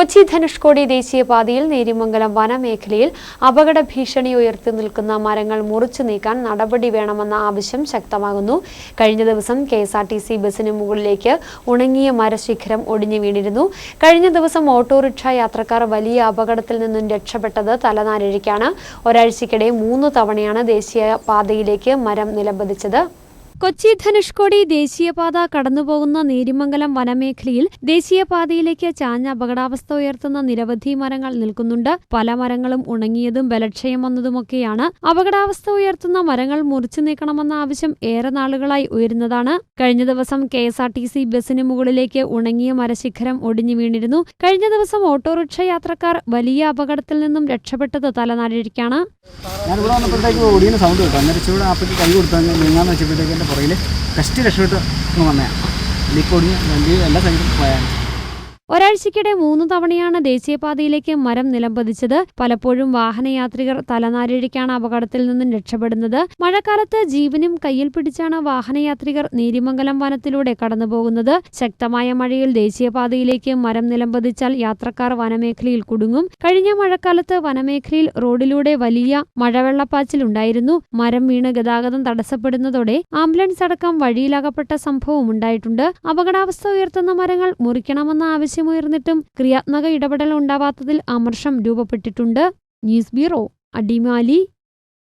കൊച്ചി ധനുഷ്കോടി ദേശീയപാതയിൽ നേരിമംഗലം വനമേഖലയിൽ അപകട ഭീഷണി ഉയർത്തി നിൽക്കുന്ന മരങ്ങൾ മുറിച്ചു നീക്കാൻ നടപടി വേണമെന്ന ആവശ്യം ശക്തമാകുന്നു. കഴിഞ്ഞ ദിവസം K S R T C ബസിന് മുകളിലേക്ക് ഉണങ്ങിയ മരശിഖരം ഒടിഞ്ഞു വീണിരുന്നു. കഴിഞ്ഞ ദിവസം ഓട്ടോറിക്ഷ യാത്രക്കാർ വലിയ അപകടത്തിൽ നിന്നും രക്ഷപ്പെട്ടത് തലനാരിഴയ്ക്കാണ്. ഒരാഴ്ചക്കിടെ മൂന്ന് തവണയാണ് ദേശീയ പാതയിലേക്ക് മരം നിലംപതിച്ചത്. കൊച്ചി ധനുഷ്കോടി ദേശീയപാത കടന്നുപോകുന്ന നേരിമംഗലം വനമേഖലയിൽ ദേശീയപാതയിലേക്ക് ചാഞ്ഞ അപകടാവസ്ഥ ഉയർത്തുന്ന നിരവധി മരങ്ങൾ നിൽക്കുന്നുണ്ട്. പല മരങ്ങളും ഉണങ്ങിയതും ബലക്ഷയം വന്നതുമൊക്കെയാണ് അപകടാവസ്ഥ ഉയർത്തുന്ന മരങ്ങൾ മുറിച്ചു നീക്കണമെന്ന ആവശ്യം ഏറെ നാളുകളായി ഉയരുന്നതാണ്. കഴിഞ്ഞ ദിവസം K S R T C ബസിന് മുകളിലേക്ക് ഉണങ്ങിയ മരശിഖരം ഒടിഞ്ഞു വീണിരുന്നു. കഴിഞ്ഞ ദിവസം ഓട്ടോറിക്ഷ യാത്രക്കാർ വലിയ അപകടത്തിൽ നിന്നും രക്ഷപ്പെട്ടത് ഞാൻ ഞാനിവിടെ വന്നപ്പോഴത്തേക്ക് ഓടിയ സൗണ്ട് കേട്ടോ. അന്നേരം കൈ കൊടുത്താൽ നീങ്ങാന്ന് വെച്ചപ്പോഴത്തേക്ക് പുറകിൽ ഫസ്റ്റ് രക്ഷപ്പെട്ട് വന്നതാണ് വന്നേ ലിക്ക് ഒടിഞ്ഞ് വണ്ടി എല്ലാ സൈഡിലും പോയാണ് ഒരാഴ്ചക്കിടെ മൂന്ന് തവണയാണ് ദേശീയപാതയിലേക്ക് മരം നിലംപതിച്ചത്. പലപ്പോഴും വാഹനയാത്രികർ തലനാരിഴയ്ക്കാണ് അപകടത്തിൽ നിന്നും രക്ഷപ്പെടുന്നത്. മഴക്കാലത്ത് ജീവനും കയ്യിൽ പിടിച്ചാണ് വാഹനയാത്രികർ നീരിമംഗലം വനത്തിലൂടെ കടന്നുപോകുന്നത്. ശക്തമായ മഴയിൽ ദേശീയപാതയിലേക്ക് മരം നിലംപതിച്ചാൽ യാത്രക്കാർ വനമേഖലയിൽ കുടുങ്ങും. കഴിഞ്ഞ മഴക്കാലത്ത് വനമേഖലയിൽ റോഡിലൂടെ വലിയ മഴവെള്ളപ്പാച്ചിലുണ്ടായിരുന്നു മരം വീണ് ഗതാഗതം തടസ്സപ്പെടുന്നതോടെ ആംബുലൻസ് അടക്കം വഴിയിലകപ്പെട്ട സംഭവം ഉണ്ടായിട്ടുണ്ട്. അപകടാവസ്ഥ ഉയർത്തുന്ന മരങ്ങൾ മുറിക്കണമെന്ന ആവശ്യമുയർന്നിട്ടും ക്രിയാത്മക ഇടപെടൽ ഉണ്ടാവാത്തതിൽ അമർഷം രൂപപ്പെട്ടിട്ടുണ്ട്. News bureau Adimali.